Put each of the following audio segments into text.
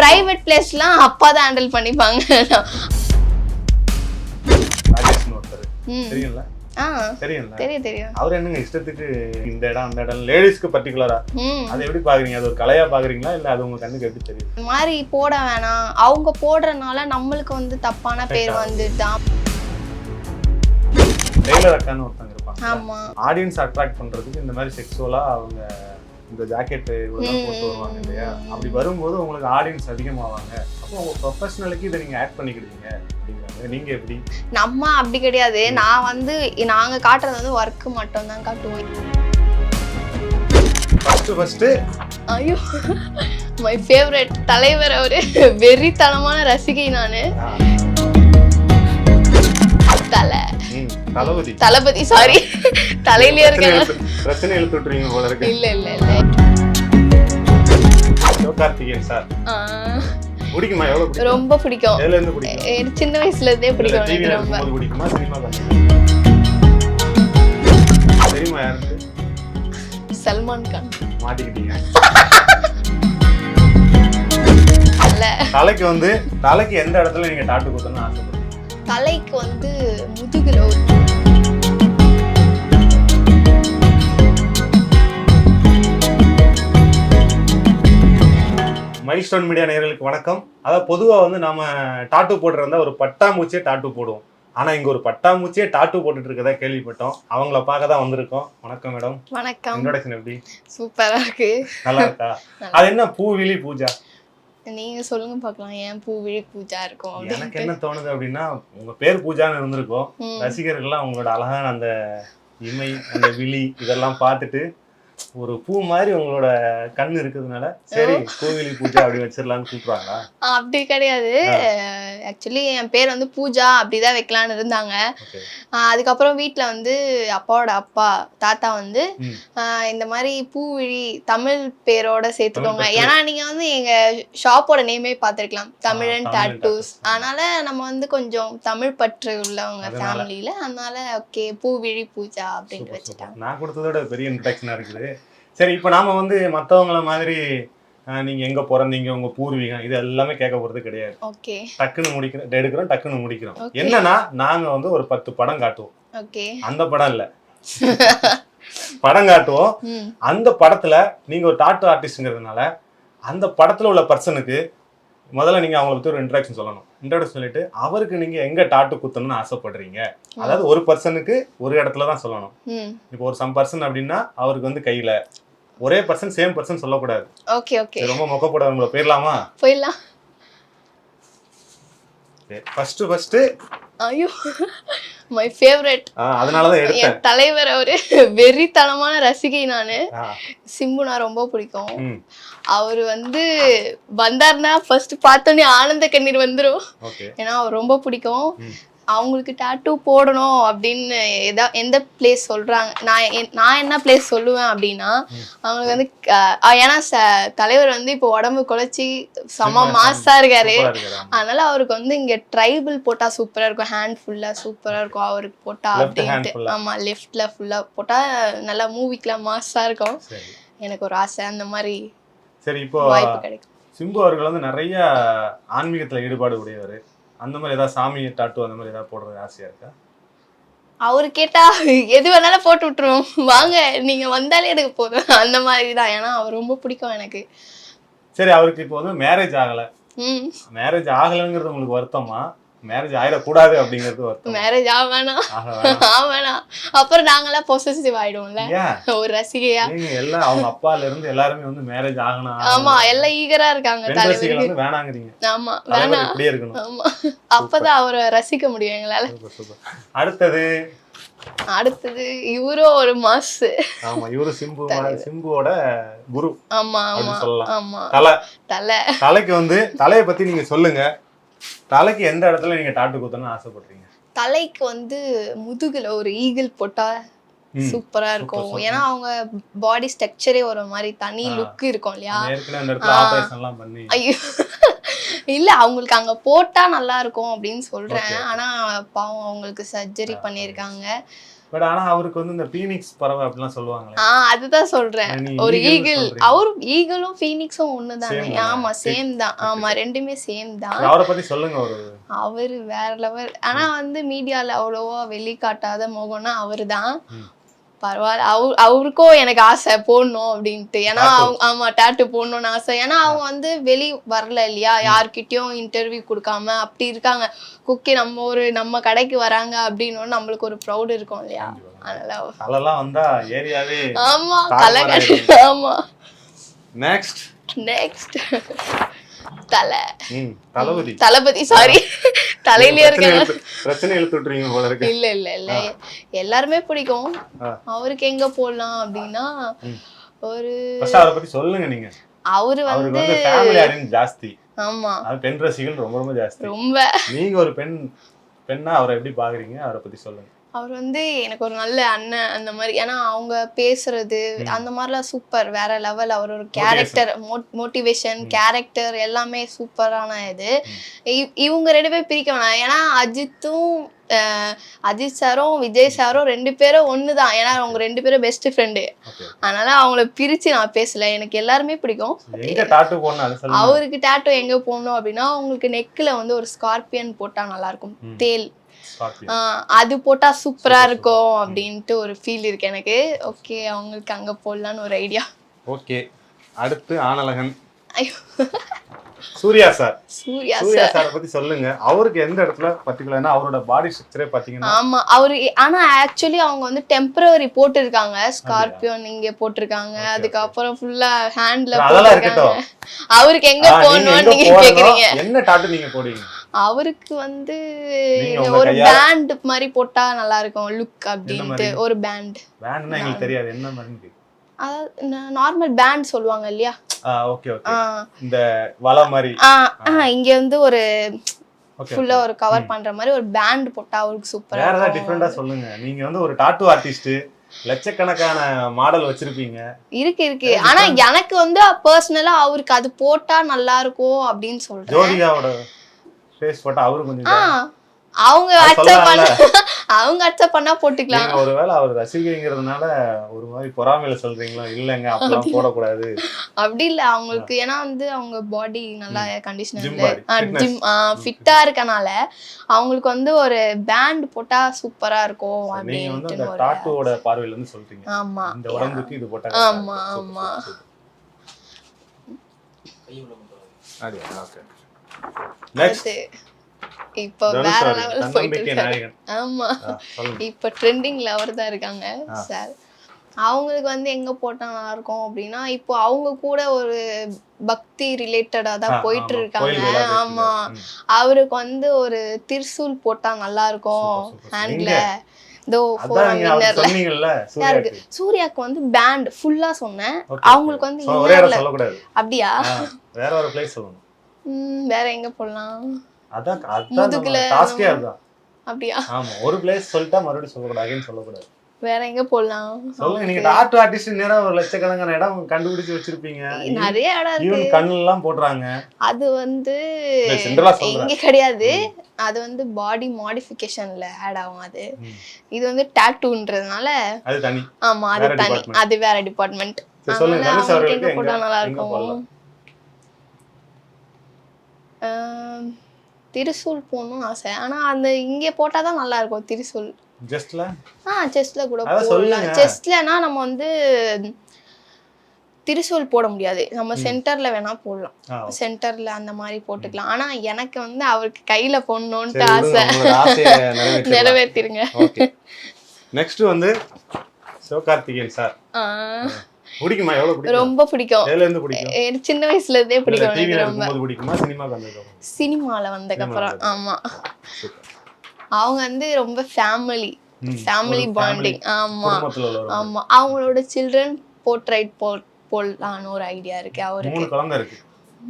Private பிளேஸ்லாம் அப்பா தான் handle பண்ணிப்பாங்க. தெரியும்ல? தெரியும் தெரியும் அவர் என்னங்க இஷ்டத்துக்கு இந்த இடம் அந்த இடம் லேடிஸ்க்கு பர்டிகுலரா அதை எப்படி பாக்குறீங்க? அது ஒரு கலையா பாக்குறீங்களா? இல்ல அது உங்க கண்ணுக்கு எப்படி தெரியும்? இந்த மாதிரி போட வேணாம். அவங்க போடுறதுனால நம்மளுக்கு வந்து தப்பான பேர் வந்துட்டான் டெய்லர் அக்கான்னு ஒருத்தங்க இருப்பாங்க. ஆமா. ஆடியன்ஸ் அட்ராக்ட் பண்றதுக்கு இந்த மாதிரி செக்ஸுவலா அவங்க இந்த ஜாக்கெட் இவ்வளவு ம், போட்டு வருவாங்க இல்லையா. அப்படி வரும்போது உங்களுக்கு ஆடியன்ஸ் அதிகமாவாங்க. அப்போ உங்க ப்ரொஃபஷனலுக்கு இதை நீங்க ஆட் பண்ணிக்கிடுவீங்க அப்படிங்கிறாங்க நீங்க எப்படி? நம்ம அப்படி கிடையாது. நான் வந்து நாங்க காட்டுறது வந்து ஒர்க் மட்டும் தான் காட்டுவோம் ஃபர்ஸ்ட் ஃபர்ஸ்ட் ஐயோ மை ஃபேவரட் தலைவர் அவரு. வெறித்தனமான ரசிகை நானு. தலை. தளபதி. தளபதி சாரி தலையிலே பிரச்சனை இருக்கேன் பிரச்சனை இழுத்து விட்டுறீங்க போல இருக்கு. இல்ல இல்ல இல்ல. சிவகார்த்திகேயன் சார். பிடிக்குமா? எவ்வளவு ரொம்ப பிடிக்கும். எதுல இருந்து பிடிக்கும்? சின்ன வயசுல இருந்தே பிடிக்கும் எனக்கு ரொம்ப. பிடிக்குமா? சினிமா தெரியுமா யாருக்கு? சல்மான் கான். மாட்டிக்கிட்டீங்க. தலைக்கு வந்து தலைக்கு எந்த இடத்துல நீங்க டாட்டு குத்தணும்னு ஆசைப்படுறீங்க? தலைக்கு வந்து முதுகுல ஒரு மைல்ஸ்டோன் மீடியா நேயர்களுக்கு வணக்கம். அதாவது பொதுவா வந்து நாம டாட்டு போட்டுருந்தா ஒரு பட்டாம்பூச்சியே டாட்டு போடுவோம். ஆனா இங்க ஒரு பட்டாம்பூச்சியே டாட்டு போட்டுட்டு இருக்கதா கேள்விப்பட்டோம். அவங்கள பார்க்க தான் வந்திருக்கோம். வணக்கம் மேடம். வணக்கம். இன்ட்ரோடக்ஷன் எப்படி? சூப்பரா இருக்கு. நல்லா இருக்கா? அது என்ன பூவிழி பூஜா? நீங்க சொல்லுங்க பார்க்கலாம். ஏன் பூ விழி பூஜா இருக்கும் எனக்கு என்ன தோணுது அப்படின்னா உங்க பேர் பூஜான்னு இருந்திருக்கும். ரசிகர்கள்லாம் உங்களோட அழகான அந்த இமை அந்த விழி இதெல்லாம் பார்த்துட்டு ஒரு பூ மாதிரி உங்களோட கண் இருக்கிறதுனால சரி கோவிலி பூஜா அப்படி வச்சிடலாம்னு கூப்பிடுவாங்களா? அப்படி கிடையாது. ஆக்சுவலி என் பேர் வந்து பூஜா அப்படிதான் வைக்கலான்னு இருந்தாங்க. அதுக்கப்புறம் வீட்டில் வந்து அப்பாவோட அப்பா தாத்தா வந்து இந்த மாதிரி பூவிழி தமிழ் பேரோட சேர்த்துக்கோங்க. ஏன்னா நீங்க வந்து எங்க ஷாப்போட நேமே பார்த்துருக்கலாம். தமிழன் டாட்டூஸ். அதனால நம்ம வந்து கொஞ்சம் தமிழ் பற்று உள்ளவங்க. ஃபேமிலியில அதனால ஓகே பூவிழி பூஜா அப்படின்ட்டு வச்சுட்டாங்க. நான் கொடுத்ததோட பெரிய இன்ட்ரடக்ஷனா இருக்குது. சரி இப்போ நாம வந்து மத்தவங்கள மாதிரி நீங்க எங்க பிறந்தீங்க உங்க பூர்வீகம் இது எல்லாமே கேட்க போறது கிடையாது. ஓகே. டக்குன்னு முடிக்கிறோம் எடுக்கிறோம் டக்குன்னு முடிக்கிறோம். என்னன்னா நாங்க வந்து ஒரு பத்து படம் காட்டுவோம். ஓகே. அந்த படம் இல்ல. படம் காட்டுவோம். அந்த படத்துல நீங்க ஒரு டாட்டு ஆர்டிஸ்ட்ங்கிறதுனால அந்த படத்துல உள்ள பர்சனுக்கு முதல்ல நீங்க அவங்களை பத்தி ஒரு இன்ட்ராக்ஷன் சொல்லணும். இன்ட்ரோடக்ஷன் சொல்லிட்டு அவருக்கு நீங்க எங்க டாட்டு குத்தணும்னு ஆசைப்படுறீங்க? அதாவது ஒரு பர்சனுக்கு ஒரு இடத்துல தான் சொல்லணும். இப்போ ஒரு சம் பர்சன் அப்படின்னா அவருக்கு வந்து கையில ஒரே பர்சன் சேம் பர்சன் சொல்லக்கூடாது. Okay okay. ரொம்ப மொக்கப்பட உங்களை போயிடலாமா? போயிடலாம். ஃபர்ஸ்ட் ஃபர்ஸ்ட் ஐயோ. மை ஃபேவரட் அதனாலதான் எடுத்தேன். என் தலைவர் அவரு. வெறித்தனமான ரசிகை நானு. ஆ, சிம்பு நான் ரொம்ப பிடிக்கும். அவர் வந்து வந்தாருன்னா ஃபர்ஸ்ட் பார்த்தோன்னே ஆனந்த கண்ணீர் வந்துரும். ஓகே. ஏன்னா அவர் ரொம்ப பிடிக்கும். அவங்களுக்கு டாட்டூ போடணும் அப்படின்னு எதா எந்த பிளேஸ் சொல்றாங்க? நான் நான் என்ன பிளேஸ் சொல்லுவேன் அப்படின்னா அவங்களுக்கு வந்து ஏன்னா ச- தலைவர் வந்து இப்போ உடம்பு குலைச்சி செம மாசா இருக்காரு. அதனால அவருக்கு வந்து இங்க ட்ரைபிள் போட்டா சூப்பரா இருக்கும். ஹேண்ட் ஃபுல்லா சூப்பரா இருக்கும் அவருக்கு போட்டா Left hand அப்படின்ட்டு. full-ஆ. ஆமா லெஃப்ட்ல ஃபுல்லா போட்டா நல்லா மூவிக்குலாம் மாஸா இருக்கும். எனக்கு ஒரு ஆசை. அந்த மாதிரி சரி இப்போ வாய்ப்பு கிடைக்கும். சிம்பு அவர்கள் வந்து நிறைய ஆன்மீகத்துல ஈடுபாடு உடையவர். அந்த மாதிரி ஏதாவது சாமி டாட்டு அந்த மாதிரி ஏதாவது போடுறது ஆசையா இருக்கா? அவரு கேட்டா எது வேணாலும் போட்டு விட்டுருவோம். வாங்க நீங்க வந்தாலே எனக்கு போதும். அந்த மாதிரி தான் ஏன்னா அவர் ரொம்ப பிடிக்கும் எனக்கு. சரி அவருக்கு இப்போ வந்து மேரேஜ் ஆகல. ம். மேரேஜ் ஆகலைங்கிறது உங்களுக்கு வருத்தமா? மேரேஜ் ஆயிடக்கூடாது அப்படிங்கிறது வருத்தம் மேரேஜ். ஆக வேணாம். அப்புறம் நாங்களாம் பொசசிவ் ஆயிடுவோம்ல. ஒரு ரசிகையா? எல்லாம் அவங்க அப்பால இருந்து எல்லாருமே வந்து மேரேஜ் ஆகணும். ஆமா எல்லாம் ஈகரா இருக்காங்க தலைவருக்கு. வந்து வேணாங்கிறீங்க. ஆமா தலைவர் வேணாம். இப்படியே இருக்கணும். ஆமா. அப்பதான் அவரை ரசிக்க முடியும் எங்களால. அடுத்தது? அடுத்தது இவரும் ஒரு மாஸ் ஆமா இவரு சிம்பு சிம்புவோட குரு ஆமா ஆமா. ஆமா. தலை. தலைக்கு வந்து தலையை பத்தி நீங்க சொல்லுங்க. தலைக்கு எந்த இடத்துல நீங்க டாட்டு குத்தணும்னு ஆசைப்படுறீங்க தலைக்கு வந்து முதுகுல ஒரு ஈகிள் போட்டா. சூப்பரா இருக்கும். ஏன்னா அவங்க பாடி ஸ்ட்ரக்சரே ஒரு மாதிரி தனி. லுக் இருக்கும் இல்லையா ஐயோ இல்ல அவங்களுக்கு அங்க போட்டா நல்லா இருக்கும் அப்படின்னு சொல்றேன். ஆனா பாவம் அவங்களுக்கு சர்ஜரி. பண்ணியிருக்காங்க பட் ஆனா அவருக்கு வந்து இந்த பீனிக்ஸ் பறவை அப்படிலாம் சொல்லுவாங்களே. ஆ அதுதான் சொல்றேன். ஒரு ஈகிள். அவரும் ஈகிளும் ஃபீனிக்ஸும் Same தானே? ஆமா சேம் தான். ஆமா ரெண்டுமே சேம் தான். அவரை பத்தி சொல்லுங்க ஒரு அவரு வேற லெவல் ஆனா வந்து மீடியால அவ்வளோவா வெளிக்காட்டாத முகம்னா அவரு தான். பரவாயில்ல. அவரு அவருக்கும் எனக்கு ஆசை போடணும் அப்படின்ட்டு. ஏன்னா. அவங்க ஆமா டேட்டு போடணும்னு ஆசை. ஏன்னா அவங்க வந்து வெளி வரல இல்லையா? யார்கிட்டயும் இன்டர்வியூ கொடுக்காம அப்படி இருக்காங்க. குக்கி நம்ம ஒரு நம்ம கடைக்கு வராங்க அப்படின்னு நம்மளுக்கு ஒரு ப்ரௌட் இருக்கும் இல்லையா? அதனால வந்தா ஏரியாவே ஆமா இருக்கு. ஆமா. நெக்ஸ்ட் நெக்ஸ்ட் தலை. தளபதி. தளபதி சாரி தலையிலே பிரச்சனை இருக்க இழுத்து- பிரச்சனை இழுத்து விட்டுறீங்க போல இருக்கு. இல்ல இல்ல இல்ல. எல்லாருமே பிடிக்கும். அவருக்கு எங்க போடலாம் அப்படின்னா. ஒரு சொல்லுங்க நீங்க. அவரு வந்து ஜாஸ்தி. ஆமா. பெண் ரசிகர்கள் ரொம்ப ரொம்ப ஜாஸ்தி. ரொம்ப. நீங்க ஒரு பெண் பெண்ணா அவரை எப்படி பாக்குறீங்க? அவரை பத்தி சொல்லுங்க. அவர் வந்து எனக்கு ஒரு நல்ல அண்ணன் அந்த மாதிரி. ஏன்னா அவங்க பேசுறது அந்த மாதிரிலாம் சூப்பர் வேற லெவல் அவர் ஒரு கேரக்டர் மோட்டிவேஷன் கேரக்டர் எல்லாமே சூப்பரான இது. இவ்- இவங்க ரெண்டு பேரும் பிரிக்க வேணாம். ஏன்னா அஜித்தும் அஜித் சாரும் விஜய் சாரும் ரெண்டு பேரும் ஒன்று தான் ஏன்னா அவங்க ரெண்டு பேரும் பெஸ்ட் ஃப்ரெண்டு அதனால அவங்கள பிரிச்சு நான் பேசல. எனக்கு எல்லாருமே பிடிக்கும். அவருக்கு டேட்டோ எங்க போகணும் அப்படின்னா அவங்களுக்கு நெக்ல வந்து ஒரு ஸ்கார்பியன் போட்டா நல்லா இருக்கும். தேல். அது போட்டா சூப்பரா இருக்கும் அப்படின்ட்டு ஒரு ஃபீல் இருக்கு எனக்கு. ஓகே அவங்களுக்கு அங்க போடலான்னு ஒரு ஐடியா ஓகே அடுத்து ஆனழகன் ஐயோ. சூர்யா சார். சூர்யா சார். பத்தி சொல்லுங்க. அவருக்கு எந்த இடத்துல பர்டிகுலர்னா அவரோட பாடி ஸ்ட்ரக்சரே பாத்தீங்கன்னா ஆமா அவரு ஆனா ஆக்சுவலி அவங்க வந்து டெம்பரவரி போட்டிருக்காங்க. ஸ்கார்பியோன் இங்க போட்டிருக்காங்க. அதுக்கப்புறம் ஃபுல்லா ஹேண்ட்ல போட்டிருக்காங்க. அவருக்கு எங்க ஆ, நீங்க? கேக்குறீங்க? என்ன டாட்டு நீங்க போடுவீங்க? அவருக்கு வந்து ஒரு பேண்ட் மாதிரி போட்டா நல்லா இருக்கும் லுக் அப்படின்ட்டு? ஒரு பேண்ட் வேணும்னா எங்களுக்கு தெரியாது. என்ன மாதிரி நார்மல் பேண்ட் சொல்லுவாங்க இல்லையா? ஓகே ஓகே இந்த வலை மாதிரி. இங்க வந்து ஒரு ஃபுல்லா ஒரு கவர் பண்ற மாதிரி ஒரு பேண்ட் போட்டா அவருக்கு சூப்பரா வேற ஏதாவது டிஃப்ரெண்டா சொல்லுங்க. நீங்க வந்து ஒரு டாட்டு ஆர்டிஸ்ட் லட்சக்கணக்கான மாடல் வச்சிருப்பீங்க. இருக்கு இருக்கு. ஆனா எனக்கு வந்து பர்சனலா அவருக்கு அது போட்டா நல்லா இருக்கும் அப்படின்னு சொல்றேன். ஜோதிகாவோட ஃபேஸ் போட்டா அவரு கொஞ்சம் ஆ அவங்க அக்செப்ட் பண்ண. அவங்க அக்செப்ட் பண்ணா போட்டுக்கலாம். ஒருவேளை அவர் ரசிகைங்கிறதுனால ஒரு மாதிரி பொறாமையில சொல்றீங்களா இல்லங்க அப்பெல்லாம் போடக்கூடாது. அப்படி இல்ல அவங்களுக்கு ஏன்னா வந்து அவங்க பாடி நல்லா fitness. ஜிம் ஃபிட்டா இருக்கனால அவங்களுக்கு வந்து ஒரு பேண்ட் போட்டா சூப்பரா இருக்கும் நீங்க வந்து அந்த டாட்டுவோட பார்வையில இருந்து சொல்றீங்க. ஆமா. இந்த உடம்புக்கு இது போட்டா ஆமா, ஆமா. ஓகே இப்போ வேற லெவல் போயிட்டு இருக்காரு. நாயகன். ஆமா. ஆ, சொல்லுங்க. இப்போ ட்ரெண்டிங்ல அவர் தான் இருக்காங்க சார் அவங்களுக்கு வந்து எங்க போட்டா நல்லா இருக்கும் அப்படின்னா இப்போ அவங்க கூட ஒரு பக்தி ரிலேட்டடா தான் போயிட்டு. இருக்காங்க. ஆமா. அவருக்கு வந்து ஒரு திர்சூல் போட்டா நல்லா இருக்கும். ஹேண்ட்ல சூர்யாக்கு. வந்து பேண்ட் ஃபுல்லா சொன்னேன். அவங்களுக்கு வந்து அப்படியா? வேற ஒரு வேற எங்க போடலாம் அதான் முதுகுல அதான் டாஸ்கே அதுதான். அப்படியா? ஆமா ஒரு பிளேஸ் சொல்லிட்டா மறுபடியும் சொல்லக்கூடாது அகைன் சொல்லக்கூடாது. வேற எங்க போடலாம் சொல்லுங்க நீங்க டாட்டு ஆர்டிஸ்ட் நேரம் ஒரு லட்சக்கணக்கான இடம் கண்டுபிடிச்சு வச்சிருப்பீங்க. நிறைய இடம் இருக்கு. கண்ணு எல்லாம் போடுறாங்க அது வந்து. இங்க கிடையாது. அது வந்து பாடி மாடிஃபிகேஷன்ல ஆட் ஆகும் அது. இது வந்து டாட்டூன்றதுனால அது தனி. ஆமா அது தனி. அது வேற டிபார்ட்மெண்ட் அதனால எங்க போட்டா எங்க நல்லா எங்க இருக்கும்? திருசூல் போகணும்னு ஆசை. ஆனா அந்த இங்க போட்டாதான் நல்லா இருக்கும் திருசூல். ஜஸ்ட்ல ஆ செஸ்ட்ல கூட போடலாம். செஸ்ட்லனா நம்ம வந்து திருசூல் போட முடியாது. நம்ம சென்டர்ல வேணா போடலாம். சென்டர்ல அந்த மாதிரி போட்டுக்கலாம். ஆனா எனக்கு வந்து அவருக்கு கையில போடணும்ட்டு ஆசை. நிறைவேற்றிருங்க. நெக்ஸ்ட் வந்து சிவகார்த்திகேயன் சார். பிடிக்குமா? எவ்வளவு பிடிக்கும்? ரொம்ப பிடிக்கும். எதுல இருந்து பிடிக்கும்? சின்ன வயசுல இருந்தே பிடிக்கும் டிவில இருக்கும்போது பிடிக்குமா? சினிமாக்கு வந்ததுக்கு சினிமால வந்ததுக்கு அப்புறம் ஆமா. அவங்க வந்து ரொம்ப ஃபேமிலி ஃபேமிலி பாண்டிங் ஆமா. ஆமா. அவங்களோட சில்ட்ரன் போர்ட்ரைட் போ போடலான்னு ஒரு ஐடியா இருக்கு. அவருக்கு.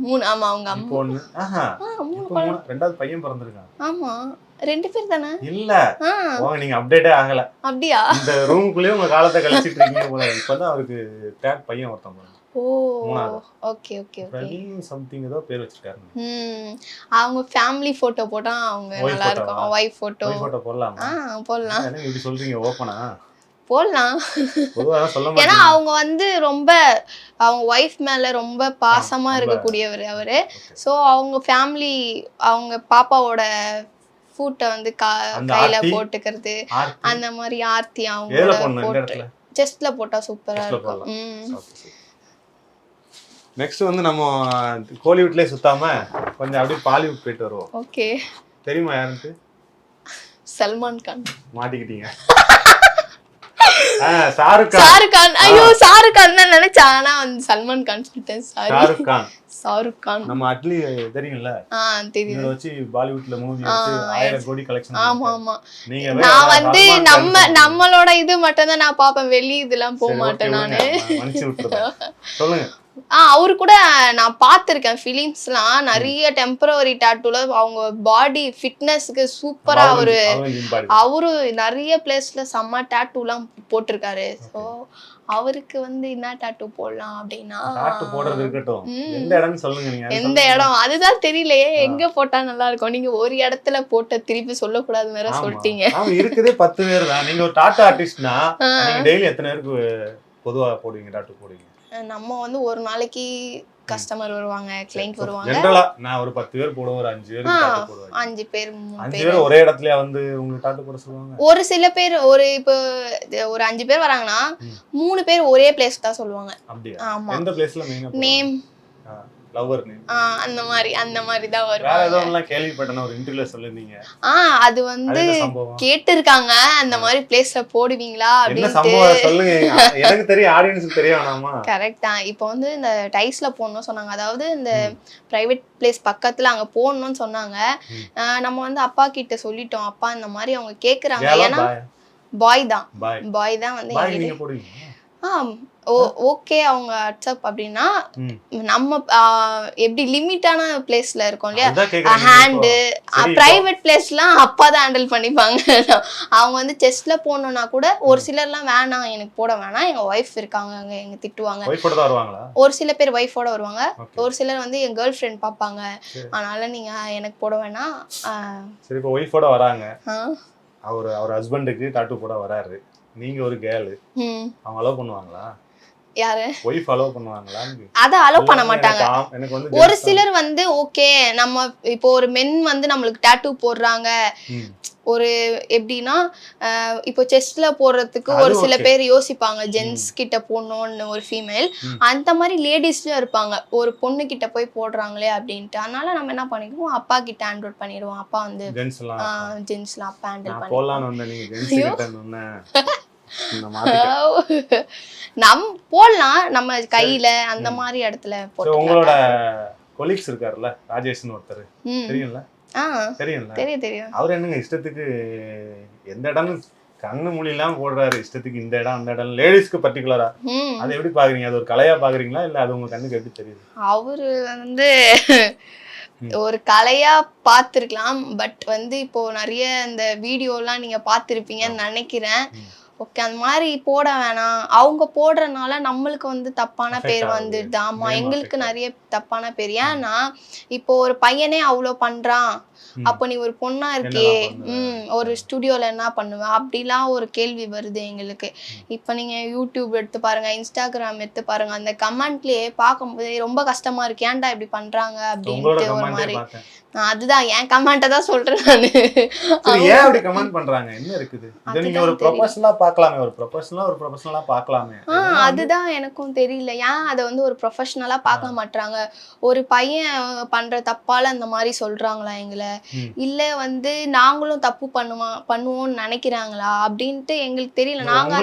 மூணு ஆமா அவங்க அம்மா. இப்போ ஒண்ணு ஆஹா ஆ, மூணு இப்போ மூணு ரெண்டாவது பையன் பிறந்திருக்கான். ஆமா ரெண்டு பேர் தானே? இல்ல. ஆ. போங்க நீங்க அப்டேட்டே ஆகல. அப்படியா? இந்த ரூமுக்குள்ளேயே உங்க காலத்தை கழிச்சிட்டு இருக்கீங்க போல இப்பதான் அவருக்கு தேர்ட் பையன் ஒருத்தன் பிறந்தான். ஓ மூணாவது. Okay okay okay Praveen something ஏதோ பேர் வச்சிருக்காரு ம். அவங்க ஃபேமிலி போட்டோ போட்டா அவங்க Wife நல்லா இருக்கும்? ஒய்ஃப் போட்டோ போட்டோ போடலாமா? ஆ போடலாம். என்ன இப்படி சொல்றீங்க ஓப்பனா போடலாம். ஏன்னா அவங்க வந்து ரொம்ப அவங்க ஒய்ஃப் மேல ரொம்ப பாசமா இருக்கக்கூடியவர் அவரு. ஸோ அவங்க ஃபேமிலி அவங்க பாப்பாவோட ஃபூட்டை வந்து கா கையில? போட்டுக்கிறது. அந்த மாதிரி ஆர்த்தி இந்த போட்டு செஸ்ட்ல போட்டா சூப்பரா இருக்கும். நெக்ஸ்ட் வந்து நம்ம கோலிவுட்லயே சுத்தாம கொஞ்சம் அப்படியே பாலிவுட் போயிட்டு வருவோம். ஓகே தெரியுமா யாருன்ட்டு? சல்மான் கான். மாட்டிக்கிட்டீங்க. ஷாருக் கான். ஷாருக் கான். ஐயோ ஷாருக் கான் தான் நினைச்சேன். ஆனா வந்து சல்மான் கான் சொல்லிட்டேன். சாரி ஷாருக் கான். ஷாருக் கான். நம்ம அட்லி தெரியும்ல? ஆ தெரியும் இதை வச்சு பாலிவுட்ல மூவி எடுத்து ஆ, ஆயிரம் கோடி கலெக்ஷன் ஆமா ஆமா. நான் வந்து நம்ம நம்மளோட இது மட்டும் தான் நான் பாப்பேன் வெளி இதெல்லாம் போக மாட்டேன் நானு. சொல்லுங்க. ஆ அவரு கூட நான் பார்த்திருக்கேன் ஃபிலிம்ஸ்லாம் நிறைய டெம்பரவரி டாட்டூல அவங்க பாடி ஃபிட்னஸ்க்கு சூப்பரா அவரு. அவரு நிறைய பிளேஸ்ல செம்ம டேட்டூலாம் போட்டிருக்காரு. ஸோ அவருக்கு வந்து என்ன டேட்டூ போடலாம் அப்படின்னா. எந்த. இடம்? அதுதான் தெரியலையே. எங்க போட்டா நல்லா இருக்கும் நீங்க ஒரு இடத்துல போட்ட திருப்பி சொல்லக்கூடாது வேற. சொல்லிட்டீங்க. இருக்குதே பத்து பேர் தான். நீங்க ஒரு டாட்டா ஆர்டிஸ்ட்னா டெய்லி எத்தனை பேருக்கு பொதுவா போடுவீங்க டாட்டூ போடுவீங்க? நம்ம வந்து ஒரு நாளைக்கு கஸ்டமர் வருவாங்க கிளைண்ட் வருவாங்க. ஜென்ரலா நான் ஒரு பத்து பேர் போடுவேன் ஒரு அஞ்சு பேர் ஆ, டாட்டூ போடுவாங்க. அஞ்சு பேர் மூணு அஞ்சு பேர். பேர் ஒரே இடத்துலயா வந்து உங்களுக்கு டாட்டூ போட சொல்லுவாங்க? ஒரு சில பேர் ஒரு இப்போ ஒரு அஞ்சு பேர் வராங்கன்னா. மூணு பேர் ஒரே பிளேஸ் தான் சொல்லுவாங்க. அப்படியா? ஆமா. எந்த பிளேஸ்ல மெயினா நேம் லவ்வர் நேம் அந்த மாதிரி அந்த மாதிரி தான் வருவாங்க. கேள்விப்பட்டேன் ஒரு இன்டர்வியூல சொல்லிருந்தீங்க. ஆ அது வந்து கேட்டிருக்காங்க. அந்த மாதிரி பிளேஸ்ல போடுவீங்களா சம்பவம்? சொல்லுங்க. எனக்கு தெரியும் ஆடியன்ஸுக்கு தெரிய வேணாமா கரெக்ட் தான். இப்போ வந்து இந்த டைஸ்ல போடணும்னு சொன்னாங்க. அதாவது இந்த பிரைவேட் பிளேஸ் பக்கத்துல அங்க போடணும்னு சொன்னாங்க. நம்ம வந்து அப்பா கிட்ட சொல்லிட்டோம். அப்பா இந்த மாதிரி அவங்க கேக்குறாங்க. ஏன்னா பாய் தான். பாய் தான் வந்து ஆ ஓ ஓகே அவங்க வாட்ஸ்அப் அப்படின்னா. நம்ம எப்படி லிமிட்டான பிளேஸ்ல இருக்கோம் இல்லையா? ஹேண்டு பிரைவேட் பிளேஸ்லாம் அப்பா தான் ஹேண்டில் பண்ணிப்பாங்க. அவங்க வந்து செஸ்ட்ல போடணும்னா கூட ஒரு சிலர்லாம் வேணாம் எனக்கு போட வேணாம். எங்க ஒய்ஃப் இருக்காங்க அங்க எங்க திட்டுவாங்க. ஒரு சில பேர் ஒய்ஃபோட வருவாங்க. ஒரு சிலர் வந்து என் கேர்ள் ஃப்ரெண்ட் பார்ப்பாங்க. அதனால நீங்க எனக்கு போட வேணாம். சரி இப்போ ஒய்ஃபோட வராங்க. அவர் அவர் ஹஸ்பண்டுக்கு டாட்டூ போட வராரு. நீங்க ஒரு கேர்ளு அவங்க அலோவ் பண்ணுவாங்களா? யாரு? ஒய்ஃப் அலோவ் பண்ணுவாங்களா அதை அலோவ் பண்ண மாட்டாங்க. ஒரு சிலர் வந்து ஓகே நம்ம இப்போ ஒரு மென் வந்து நம்மளுக்கு டேட்டூ போடுறாங்க. ஒரு எப்படின்னா இப்போ செஸ்ட்ல போடுறதுக்கு ஒரு சில. பேர் யோசிப்பாங்க ஜென்ஸ் கிட்ட போடணும்னு ஒரு ஃபீமேல். அந்த மாதிரி லேடிஸ்லயும் இருப்பாங்க. ஒரு பொண்ணு கிட்ட போய் போடுறாங்களே அப்படின்ட்டு. அதனால நம்ம என்ன பண்ணிடுவோம் அப்பா கிட்ட ஹேண்ட் அவுட் பண்ணிடுவோம். அப்பா வந்து ஜென்ஸ்லாம் அப்பா. ஹேண்டில் பண்ணி நம் போடலாம். நம்ம கையில அந்த. மாதிரி இடத்துல உங்களோட கொலீக்ஸ் இருக்காருல்ல ராஜேஷ்னு ஒருத்தர். தெரியும்ல? தெரியும்ல? தெரியும் தெரியும். அவர் என்னங்க இஷ்டத்துக்கு எந்த இடம்னு கண்ணு மொழிலாம் போடுறாரு. இஷ்டத்துக்கு இந்த இடம் அந்த இடம். லேடிஸ்க்கு பர்டிகுலரா அதை எப்படி பாக்குறீங்க? அது ஒரு கலையா பாக்குறீங்களா? இல்ல அது உங்க கண்ணுக்கு எப்படி தெரியுது? அவரு வந்து. ஒரு கலையா பார்த்துருக்கலாம். பட் வந்து இப்போ நிறைய இந்த வீடியோலாம் நீங்க பார்த்துருப்பீங்கன்னு நினைக்கிறேன். ஓகே அந்த மாதிரி போட வேணாம். அவங்க போடுறனால நம்மளுக்கு வந்து தப்பான பேர். வந்துடுது. ஆமா எங்களுக்கு நிறைய தப்பான பேர். ஏன்னா இப்போ ஒரு பையனே அவ்வளோ பண்றான். அப்போ நீ ஒரு பொண்ணா இருக்கியே? என்னதான் பண்ணுவ? ம் ஒரு ஸ்டுடியோல என்ன பண்ணுவ? அப்படிலாம் ஒரு கேள்வி வருது எங்களுக்கு. இப்போ நீங்க யூடியூப் எடுத்து பாருங்க இன்ஸ்டாகிராம் எடுத்து பாருங்க அந்த கமெண்ட்லயே பார்க்கும்போது ரொம்ப கஷ்டமா இருக்கு. ஏன்டா இப்படி பண்றாங்க? அப்படின்ட்டு ஒரு மாதிரி. அதுதான் என் கமெண்ட்டை தான் சொல்றேன் நானு. ஏன் அப்படி கமெண்ட் பண்றாங்க? என்ன இருக்குது? இதை நீங்க ஒரு ப்ரொபஷனலா பார்க்கலாமே. ஒரு ப்ரொபஷனலா ஒரு ப்ரொபஷனலா பார்க்கலாமே. அதுதான் எனக்கும் தெரியல. ஏன் அதை வந்து ஒரு ப்ரொஃபஷனலா பார்க்க மாட்றாங்க? ஒரு பையன் பண்ற தப்பால அந்த மாதிரி சொல்றாங்களா எங்களை. இல்ல வந்து நாங்களும் தப்பு பண்ணுவோம் பண்ணுவோம்னு நினைக்கிறாங்களா அப்படின்ட்டு எங்களுக்கு தெரியல. நாங்க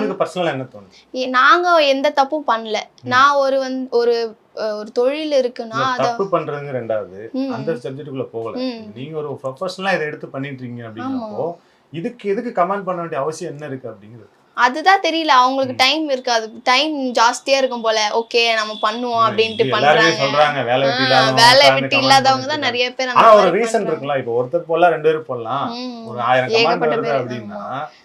நாங்க எந்த தப்பும் பண்ணல. நான் ஒரு வந்து ஒரு ஒரு தொழில் இருக்குன்னா தப்பு பண்றதுங்க ரெண்டாவது. அந்த சப்ஜெக்ட்டுக்குள்ள போகல. நீங்க ஒரு ப்ரொஃபஷனலா இதை எடுத்து பண்ணிட்டு இருக்கீங்க அப்படிங்கிறப்போ இதுக்கு எதுக்கு கமெண்ட் பண்ண வேண்டிய அவசியம் என்ன இருக்கு அப்படிங்கிறது? அதுதான் தெரியல. அவங்களுக்கு டைம் இருக்காது. டைம் ஜாஸ்தியா இருக்கும் போல. ஓகே நம்ம பண்ணுவோம் அப்படின்ட்டு பண்றாங்க. வேலை வெட்டி இல்லாதவங்க தான் நிறைய பேர் ஆனா ஒரு ரீசன். இருக்குல்ல. இப்போ ஒருத்தர் போடலாம் ரெண்டு பேரும் போடலாம். ஒரு ஆயிரம் கமெண்ட் வருது அப்படின்னா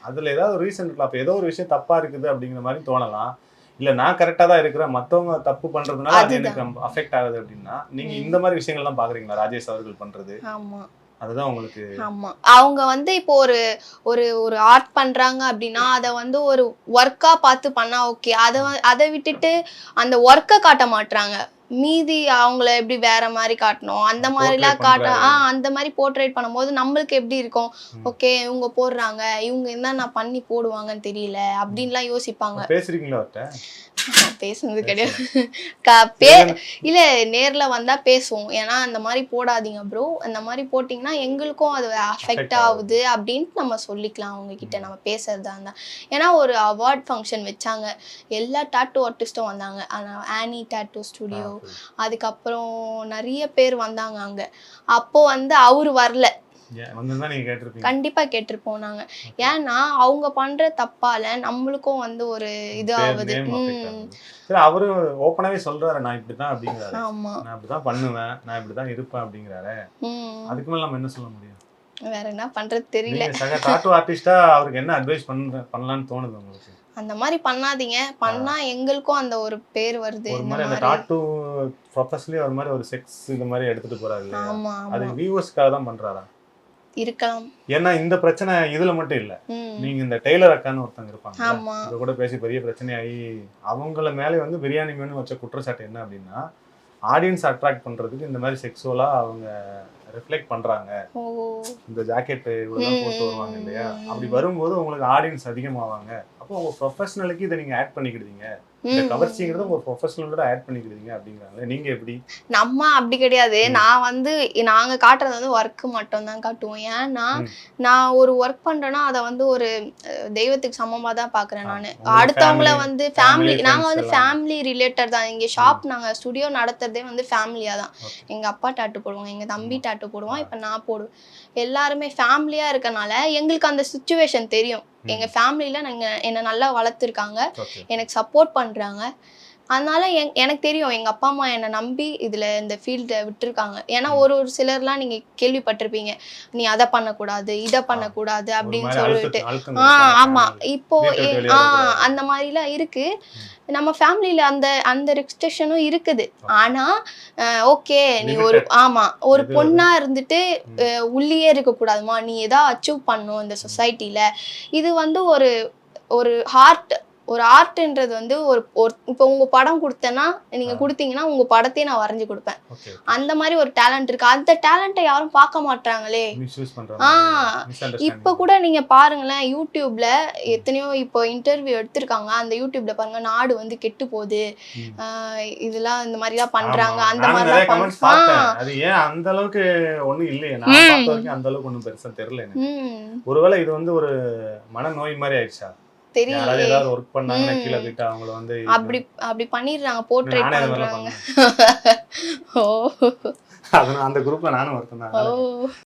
அதுல ஏதாவது ஒரு ரீசன் இருக்கலாம் அப்ப ஏதோ ஒரு விஷயம் தப்பா இருக்குது அப்படிங்கிற மாதிரி தோணலாம். இல்ல நான் கரெக்டா தான் இருக்கிறேன். மத்தவங்க தப்பு பண்றதுனால அது. எனக்கு அஃபெக்ட் ஆகுது அப்படின்னா நீங்க. இந்த மாதிரி விஷயங்கள் எல்லாம் பாக்குறீங்களா? ராஜேஷ் அவர்கள் பண்றது? ஆமா. அதுதான் உங்களுக்கு ஆமா. அவங்க வந்து இப்போ ஒரு ஒரு ஒரு ஆர்ட் பண்றாங்க அப்படின்னா அதை வந்து ஒரு ஒர்க்கா பார்த்து பண்ணா ஓகே அதை அதை விட்டுட்டு அந்த ஒர்க்கை காட்ட மாட்றாங்க. மீதி அவங்கள எப்படி வேற மாதிரி காட்டணும்? அந்த மாதிரிலாம் காட்ட. ஆ அந்த மாதிரி போர்ட்ரேட் பண்ணும்போது நம்மளுக்கு எப்படி இருக்கும். ஓகே இவங்க போடுறாங்க இவங்க என்ன நான் பண்ணி போடுவாங்கன்னு தெரியல அப்படின்லாம் யோசிப்பாங்க. பேசுறீங்களா பேசுனது கிடையாது. இல்ல நேர்ல வந்தா பேசுவோம். ஏன்னா அந்த மாதிரி போடாதீங்க ப்ரோ அந்த மாதிரி போட்டிங்கன்னா எங்களுக்கும் அது அஃபெக்ட் ஆகுது அப்படின்ட்டு நம்ம சொல்லிக்கலாம் அவங்க கிட்ட நம்ம பேசுறதா இருந்தா. ஏன்னா ஒரு அவார்ட் ஃபங்க்ஷன் வச்சாங்க. எல்லா டாட்டூ ஆர்டிஸ்டும் வந்தாங்க. ஆனா ஆனி டாட்டூ ஸ்டுடியோ அதுக்கப்புறம் நிறைய பேர் வந்தாங்க அங்க. அப்போ வந்து அவரு வரல. கண்டிப்பா கேட்டிருப்போம் நாங்க. ஏன்னா அவங்க பண்ற தப்பால நம்மளுக்கும் வந்து ஒரு இது ஆகுது. அவரு ஓப்பனாவே சொல்றாரு நான் இப்படிதான் அப்படிங்கிறாரு. நான் இப்படிதான் பண்ணுவேன். நான் இப்படிதான் இருப்பேன் அப்படிங்கிறாரு. அதுக்கு மேல நம்ம என்ன சொல்ல முடியும்? வேற என்ன பண்றது தெரியல. சக டாட்டூ ஆர்டிஸ்டா அவருக்கு என்ன அட்வைஸ் பண்ண பண்ணலாம்னு தோணுது உங்களுக்கு? அந்த மாதிரி பண்ணாதீங்க. பண்ணா எங்களுக்கும் அந்த ஒரு பேர் வருது. ஒரு இந்த மாதிரி அந்த டாட்டூ ப்ரொஃபஸ்லயே ஒரு மாதிரி ஒரு செக்ஸ் இது மாதிரி எடுத்துட்டு போறாரு? ஆமா அது வியூவர்ஸ்க்காக தான் பண்றாரா? இருக்கலாம். ஏன்னா இந்த பிரச்சனை இதுல மட்டும் இல்ல. நீங்க இந்த டெய்லர் அக்கான்னு ஒருத்தங்க இருப்பாங்க இதை கூட பேசி பெரிய பிரச்சனையாகி அவங்கள மேலே வந்து பிரியாணி மேனு வச்ச குற்றச்சாட்டு என்ன அப்படின்னா ஆடியன்ஸ் அட்ராக்ட் பண்றதுக்கு இந்த மாதிரி செக்ஸுவலா அவங்க ரிஃப்ளெக்ட் பண்றாங்க. இந்த ஜாக்கெட் இவ்வளவுதான் போட்டு வருவாங்க இல்லையா? அப்படி வரும்போது உங்களுக்கு ஆடியன்ஸ் அதிகமாவாங்க. அப்போ உங்க ப்ரொஃபஷனலுக்கு இதை நீங்க ஆட் பண்ணிக்கிடுவீங்க கவர்ச்சிங்கிறத உங்க ப்ரொஃபஷனலோட ஆட் பண்ணிக்கிடுவீங்க அப்படிங்கிறாங்க நீங்க எப்படி? நம்ம அப்படி கிடையாது. நான் வந்து நாங்க காட்டுறது வந்து ஒர்க் மட்டும் தான் காட்டுவோம். ஏன்னா. நான் ஒரு ஒர்க் பண்றேன்னா அதை வந்து ஒரு தெய்வத்துக்கு சமமா தான் பாக்குறேன் நானு. அடுத்தவங்கள வந்து ஃபேமிலி நாங்க வந்து. ஃபேமிலி ரிலேட்டட் தான். இங்க ஷாப் நாங்க ஸ்டுடியோ நடத்துறதே வந்து ஃபேமிலியா தான். எங்க அப்பா டாட்டு போடுவோம் எங்க தம்பி. டாட்டு போடுவான். ஆ. இப்ப நான் போடுவேன். எல்லாருமே ஃபேமிலியா இருக்கனால எங்களுக்கு அந்த சுச்சுவேஷன் தெரியும். ம். எங்க ஃபேமிலியில நாங்க என்ன நல்லா வளர்த்துருக்காங்க. எனக்கு சப்போர்ட் பண்றாங்க. அதனால என் எனக்கு தெரியும் எங்க அப்பா அம்மா என்னை நம்பி இதுல இந்த ஃபீல்டை விட்டுருக்காங்க. ஏன்னா. ஒரு ஒரு சிலர்லாம் நீங்க கேள்விப்பட்டிருப்பீங்க நீ அதை பண்ணக்கூடாது இதை பண்ணக்கூடாது அப்படின்னு மாதிரி சொல்லிட்டு. அழுத்தம் அழுத்தம் ஆ கொடுப்பாங்க ஆமா. இப்போ வீட்டை விட்டு எ- வெளியே ஆ வரக்கூடாது. அந்த மாதிரிலாம் இருக்கு. நம்ம ஃபேமிலியில அந்த அந்த ரெஸ்ட்ரிக்ஷனும் இருக்குது. ஆனா ஓகே நீ ஒரு. ஆமா ஒரு பொண்ணா இருந்துட்டு உள்ளேயே இருக்க கூடாதுமா நீ ஏதா அச்சீவ் பண்ணும் இந்த சொசைட்டில இது வந்து ஒரு ஒரு ஹார்ட் ஒரு ஆர்ட்ன்றது வந்து ஒரு இப்போ உங்க படம் கொடுத்தேன்னா நீங்க ஆ. கொடுத்தீங்கன்னா உங்க படத்தையே நான் வரைஞ்சு கொடுப்பேன். அந்த மாதிரி ஒரு டேலண்ட் இருக்கு. அந்த டேலண்ட்டை யாரும் பார்க்க பண்ற ஆ, இப்போ கூட நீங்க பாருங்களேன் யூடியூப்ல எத்தனையோ இப்போ இன்டர்வியூ எடுத்திருக்காங்க. அந்த யூடியூப்ல பாருங்க நாடு வந்து கெட்டு போகுது. இதெல்லாம் இந்த மாதிரிலாம் பண்றாங்க. அந்த மாதிரிலாம் comments பண்- பார்த்தேன். ஆ. அது ஏன் அந்த அளவுக்கு ஒண்ணும் இல்லையே? நான் ம். பார்த்த வரைக்கும் அந்த அளவுக்கு ஒண்ணும் பெருசா தெரியல ஒருவேளை இது வந்து ஒரு மனநோய் மாதிரி ஆயிடுச்சா? தெரியலையே. ஏதாவது ஒர்க் பண்ணாங்கன்னா. கீழே போயிட்டு அவங்கள வந்து அப்படி அப்படி பண்ணிடுறாங்க போர்ட்ரேட் பண்றாங்க. பண்ணேன் ஓ. அந்த குரூப்ல நானும் ஓ. தான்